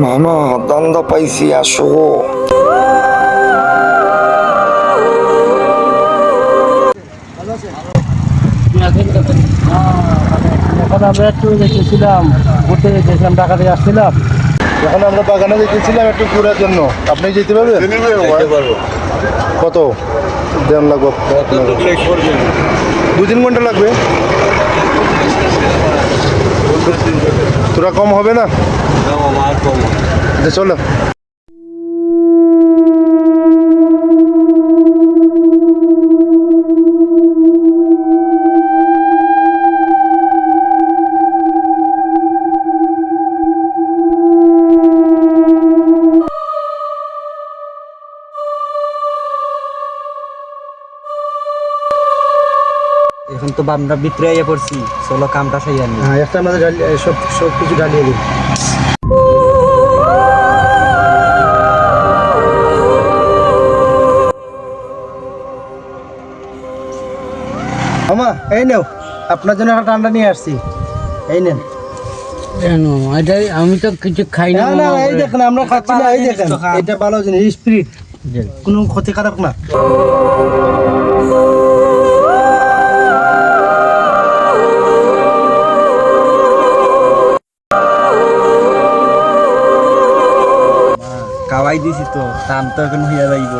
মামা দান্দা পাইছি আসো এখন আমরা একটু গেছিলাম ঘুরতে গেছিলাম ঢাকা থেকে আসছিলাম। এখন আমরা বাগানে যেতেছিলাম একটু ঘোরার জন্য। আপনি যেতে পারবেন? কত? দেন লাগবে? দু তিন ঘণ্টা লাগবে? তোরা কম হবে না? চলো। এখন তো আমরা ভিতরে আইয়া পড়ছি চলো কামটা সাইয়া নি। হ্যাঁ একটা আমাদের সব সব কিছু ডালিয়ে দিই আমা এই নেও আপনার জন্য একটা ঠান্ডা নিয়ে আসছি। এই নেন। এটাই আমি তো কিছু খাই না না না এই দেখেন আমরা খাচ্ছি না এই দেখেন। এটা ভালো জিনিস স্পিরিট। কোনো ক্ষতিকারক না। কাওয়াই দিছি তো টান তো এখন হইয়া যাইব।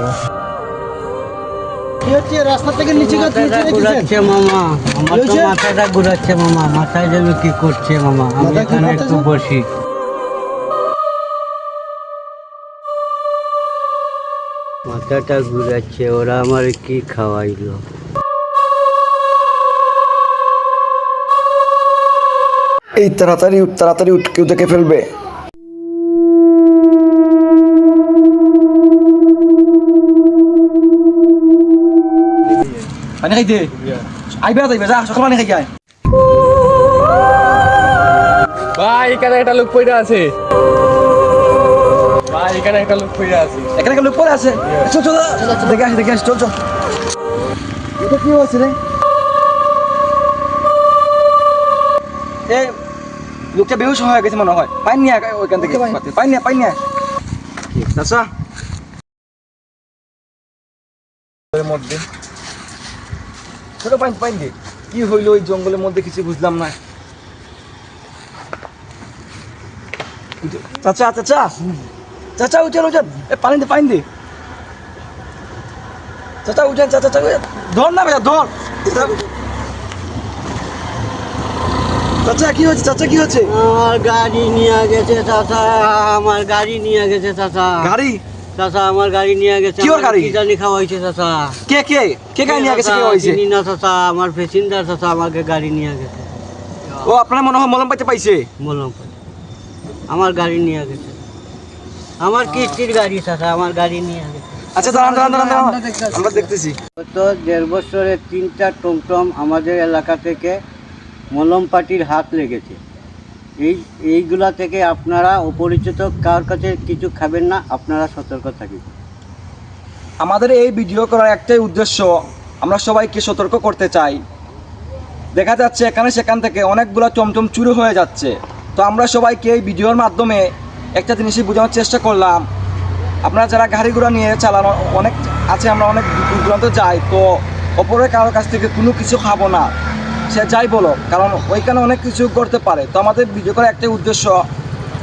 রাস্তা থেকে নিচে গিয়ে নিচে রেখেছেন ঘুরাচ্ছে মামা আমার তো মাথাটা ঘুরাচ্ছে মামা মাথায় কি করছে মামা আমি মাথা এখানে ঘুরাচ্ছে একটু বসি। মাথাটা ঘুরাচ্ছে ওরা আমার কি খাওয়াইলো? এই তাড়াতাড়ি উঠ তাড়াতাড়ি উঠ কেউ দেখে ফেলবে। পানি খাইতে আইবা যাইবা যা সকাল পানি খাই যায়। ভাই এখানে একটা লোক পড়ে আছে। ভাই এখানে একটা লোক পড়ে আছে। এখানে একটা লোক পড়ে আছে। চল চল দেখে আসি দেখে আসি চল চল। এটা কি হয়েছে রে? এ লোকটা বেহুশ হয়ে গেছে মনে হয়। পাইন নিয়ে ওইখান থেকে। পাইন নিয়ে পাইন নিয়ে আচ্ছা মধ্যে। ছোট পাইন পাইন দে কি হইল ওই জঙ্গলের মধ্যে কিছু বুঝলাম না। চাচা চাচা। চাচা উঠেন উঠেন। এ পানি দে পানি দে। চাচা উঠেন চাচা চাচা। ধর না ভাইয়া ধর। চাচা কি হচ্ছে চাচা কি হচ্ছে আমার গাড়ি নিয়ে গেছে চাচা। আমার গাড়ি নিয়ে গেছে চাচা। গাড়ি? চাচা আমার গাড়ি নিয়ে গেছে কি গাড়ি? জানি খাওয়াইছে চাচা। কে কে? কে গাড়ি নিয়ে গেছে কে চাচা, হয়েছে চিনি না চাচা আমার প্যাসেঞ্জার চাচা আমাকে গাড়ি নিয়ে গেছে। ও আপনার মনে হয় মলম পাইতে পাইছে? বললাম আমার গাড়ি নিয়ে গেছে। আমার কিস্তির গাড়ি চাচা আমার গাড়ি নিয়ে গেছে। আচ্ছা দাঁড়ান দাঁড়ান দাঁড়ান দাঁড়ান। আমরা দেখতেছি। গত দেড় বছরে তিনটা টমটম আমাদের এলাকা থেকে মলম পাটির হাত লেগেছে। এই, এইগুলা থেকে আপনারা অপরিচিত কার কাছে কিছু খাবেন না, আপনারা সতর্ক থাকবেন আমাদের এই ভিডিও করার একটাই উদ্দেশ্য, আমরা সবাইকে সতর্ক করতে চাই। দেখা যাচ্ছে এখানে সেখান থেকে অনেকগুলো চমচম চুরি হয়ে যাচ্ছে। তো আমরা সবাইকে এই ভিডিওর মাধ্যমে একটা জিনিসই বোঝানোর চেষ্টা করলাম। আপনারা যারা গাড়ি ঘোড়া নিয়ে চালানো, অনেক আছে, আমরা অনেক দূর দূরান্ত যাই, তো অপরের কারোর কাছ থেকে কোনো কিছু খাব না। সে যাই বলো কারণ ওইখানে অনেক কিছু করতে পারে। তো আমাদের ভিডিও করার একটাই উদ্দেশ্য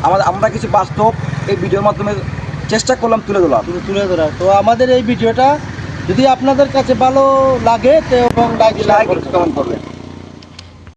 আমাদের আমরা কিছু বাস্তব এই ভিডিওর মাধ্যমে চেষ্টা করলাম তুলে ধরা তুলে ধরা তো আমাদের এই ভিডিওটা যদি আপনাদের কাছে ভালো লাগে তো এবং লাইক লাইক কমেন্ট করবেন।